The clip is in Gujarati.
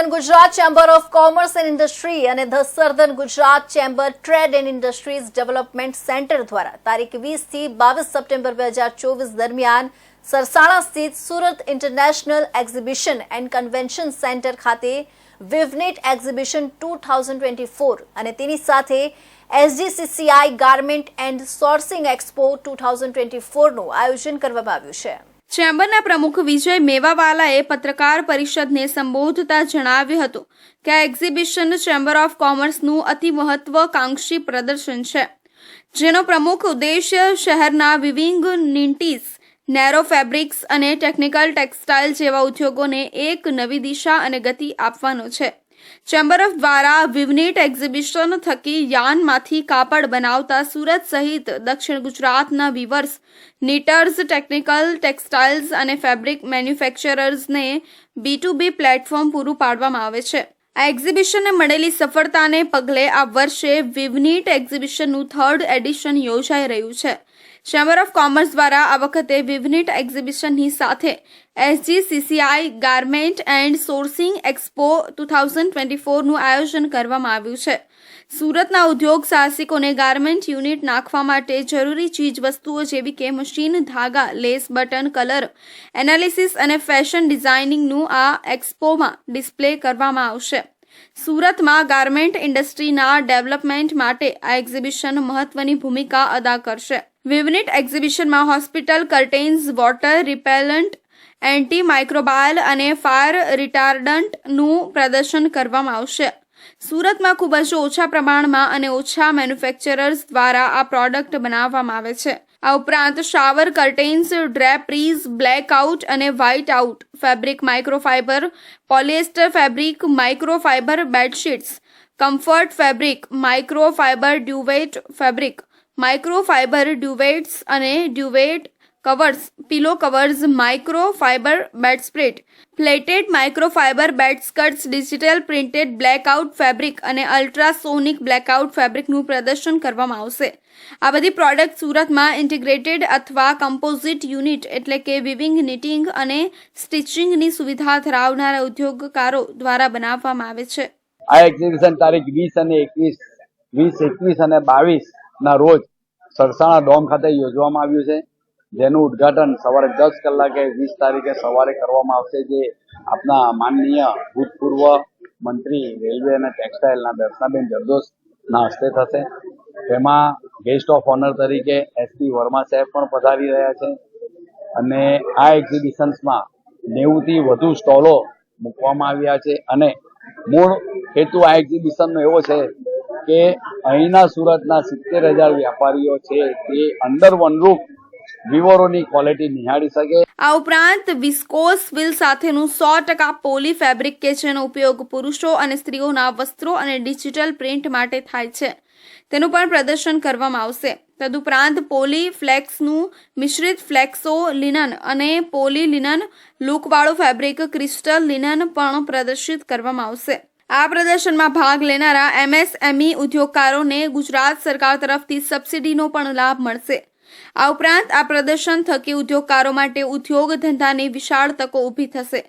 Southern Gujarat chamber of commerce and industry અને the southern Gujarat chamber trade and industries development centre દ્વારા તારીખ વીસથી બાવીસ સપ્ટેમ્બર બે હજાર ચોવીસ દરમિયાન સરસાણા સ્થિત Surat international exhibition and convention centre ખાતે વિવનેટ exhibition two thousand twenty four અને તેની સાથે SGCCI garment and sourcing expo two thousand twenty ફોરનું આયોજન કરવામાં આવ્યું છે. ચેમ્બરના પ્રમુખ વિજય મેવાવાલાએ પત્રકાર પરિષદને સંબોધતા જણાવ્યું હતું કે આ એક્ઝિબિશન ચેમ્બર ઓફ કોમર્સનું અતિ મહત્વકાંક્ષી પ્રદર્શન છે. જેનો પ્રમુખ ઉદ્દેશ્ય શહેરના વિવિંગ નિન્ટીસ નેરો ફેબ્રિક્સ અને ટેકનિકલ ટેક્સટાઇલ જેવા ઉદ્યોગોને એક નવી દિશા અને ગતિ આપવાનો છે. ચેમ્બર ઓફ દ્વારા વિવનેટ એક્ઝિબિશન થકી યાનમાંથી કાપડ બનાવતા સુરત સહિત દક્ષિણ ગુજરાતના વિવર્સ નીટર્સ ટેકનિકલ ટેક્સટાઇલ્સ અને ફેબ્રિક મેન્યુફેક્ચરર્સને બી ટુ બી પ્લેટફોર્મ પૂરું પાડવામાં આવે છે. આ એક્ઝિબિશનને મળેલી સફળતાને પગલે આ વર્ષે વિવનીટ એક્ઝિબિશનનું થર્ડ એડિશન યોજાઈ રહ્યું છે. ચેમ્બર ઓફ કોમર્સ દ્વારા આ વખતે વિવનિટ એક્ઝિબિશનની સાથે SGCCI garment and sourcing expo two thousand twenty ફોરનું આયોજન કરવામાં આવ્યું છે. સુરતના ઉદ્યોગ સાહસિકોને ગાર્મેન્ટ યુનિટ નાખવા માટે જરૂરી ચીજ વસ્તુઓ જેવી કે મશીન ધાગા લેસ બટન કલર એનાલિસિસ અને ફેશન ડિઝાઇનિંગનું આ એક્સપોમાં ડિસ્પ્લે કરવામાં આવશે. સુરતમાં ગાર્મેન્ટ ઇન્ડસ્ટ્રીના ડેવલપમેન્ટ માટે આ એક્ઝિબિશન મહત્વની ભૂમિકા અદા કરશે. વિવનિટ એક્ઝિબિશનમાં hospital curtains water repellent anti microbial અને ફાયર રિટાર્ડન્ટનું પ્રદર્શન કરવામાં આવશે. સુરતમાં ખૂબ જ ઓછા પ્રમાણમાં અને ઓછા મેન્યુફેક્ચરર્સ દ્વારા આ પ્રોડક્ટ બનાવવામાં આવે છે. આ ઉપરાંત shower curtains draperies black out અને white out fabric microfibre, polyester fabric, microfibre bedsheets, comfort fabric, microfibre duvet fabric microfibre duvets અને duvet covers pillow covers microfibre bedspread pleated microfibre bedskirts digital printed blackout fabric અને અલ્ટ્રાસોનિક બ્લેકઆઉટ ફેબ્રિકનું પ્રદર્શન કરવામાં આવશે. આ બધી પ્રોડક્ટ સુરતમાં ઇન્ટિગ્રેટેડ અથવા કમ્પોઝિટ યુનિટ એટલે કે વિવિંગ નિટિંગ અને સ્ટિચિંગની સુવિધા ધરાવનારા ઉદ્યોગકારો દ્વારા બનાવવામાં આવે છે. આ એક્ઝિબિશન તારીખ વીસ અને એકવીસ, વીસ, એકવીસ અને બાવીસ ના, રોજ સરસાણા ડોમ ખાતે યોજવામાં આવ્યું છે, જેનું ઉદ્ઘાટન સવારે દસ કલાકે વીસ તારીખે સવારે કરવામાં આવશે, જે આપના માનનીય ભૂતપૂર્વ મંત્રી રેલવે અને ટેક્સટાઇલના દર્શનાબેન જરદોશના હસ્તે થશે. તેમાં ગેસ્ટ ઓફ ઓનર તરીકે એસપી વર્મા સાહેબ પણ પધારી રહ્યા છે અને આ એક્ઝિબિશન્સમાં નેવુંથી વધુ સ્ટોલો મૂકવામાં આવ્યા છે અને મૂળ હેતુ આ એક્ઝિબિશનનો એવો છે કે અહીંના સુરતના સિત્તેર હજાર વ્યાપારીઓ છે તે અંડર વન રૂફ વિવરોની ક્વોલિટી નિહાળી શકે. આ ઉપરાંત વિસ્કોસ વિલ સાથેનું સો ટકા પોલી ફેબ્રિક કે ઉપયોગ પુરુષો અને સ્ત્રીઓના વસ્ત્રો અને ડિજિટલ પ્રિન્ટ માટે થાય છે. તેનું પણ પ્રદર્શન કરવામાં આવશે. તદુપરાંત પોલી ફ્લેક્સનું મિશ્રિત ફ્લેક્સો લિનન અને પોલી લિનન લુકવાળું ફેબ્રિક ક્રિસ્ટલ લિનન પણ પ્રદર્શિત કરવામાં આવશે. આ પ્રદર્શનમાં ભાગ લેનારા એમએસએમઈ ઉદ્યોગકારોને ગુજરાત સરકાર તરફથી સબસિડીનો પણ લાભ મળશે. આ ઉપરાંત આ પ્રદર્શન થકી ઉદ્યોગકારો માટે ઉદ્યોગ ધંધાની વિશાળ તકો ઊભી થશે.